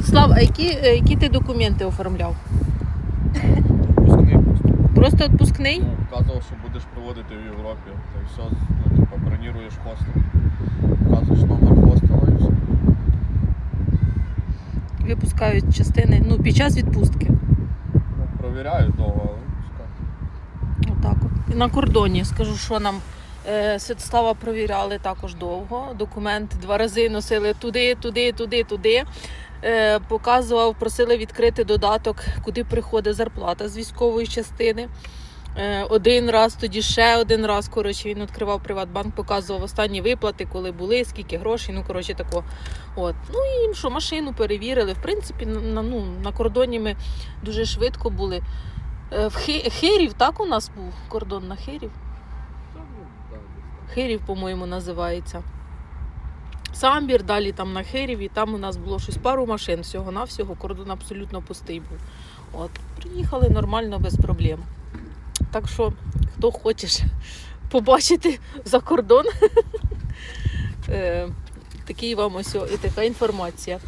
Святослав, а які, е, які ти документи оформляв? Випускний просто. Просто відпускний? Ну, вказував, що будеш проводити в Європі. Та й все, ну, типа, броніруєш хостел. Вказуєш номер хостела і все. Випускають частини ну, під час відпустки. Ну, провіряють довго, але пускай. Отак от. І на кордоні скажу, що нам е, Святослава провіряли також довго. Документи два рази носили туди, туди, туди, туди. Е, показував, просили відкрити додаток, куди приходить зарплата з військової частини. Е, один раз, тоді ще один раз. Коротше, він відкривав Приватбанк, показував останні виплати, коли були, скільки грошей. Ну, коротше, тако. От. Ну і що, машину перевірили. В принципі, на, ну, на кордоні ми дуже швидко були. Е, В Хирів, так у нас був кордон на Хирів. Ну. Хирів, по-моєму, називається. Самбір, далі там на Херіві, там у нас було щось пару машин всього-навсього, кордон абсолютно пустий був. От, приїхали нормально, без проблем. Так що, хто хоче побачити за кордон, е, такий вам ось і така інформація.